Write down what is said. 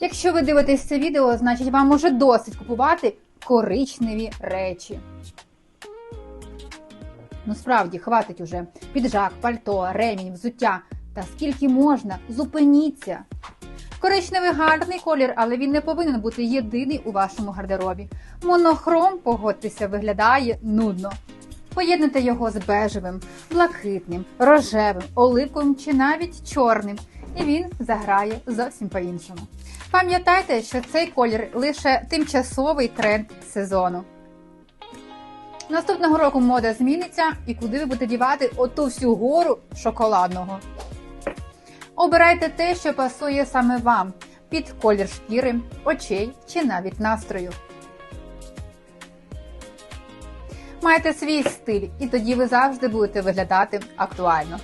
Якщо ви дивитесь це відео, значить вам уже досить купувати коричневі речі. Ну справді, хватить уже. Піджак, пальто, ремінь, взуття. Та скільки можна? Зупиніться. Коричневий гарний колір, але він не повинен бути єдиний у вашому гардеробі. Монохром, погодьтеся, виглядає нудно. Поєднуйте його з бежевим, блакитним, рожевим, оливковим чи навіть чорним, і він заграє зовсім по-іншому. Пам'ятайте, що цей колір лише тимчасовий тренд сезону. Наступного року мода зміниться, і куди ви будете дівати оту всю гору шоколадного. Обирайте те, що пасує саме вам під колір шкіри, очей чи навіть настрою. Майте свій стиль, і тоді ви завжди будете виглядати актуально.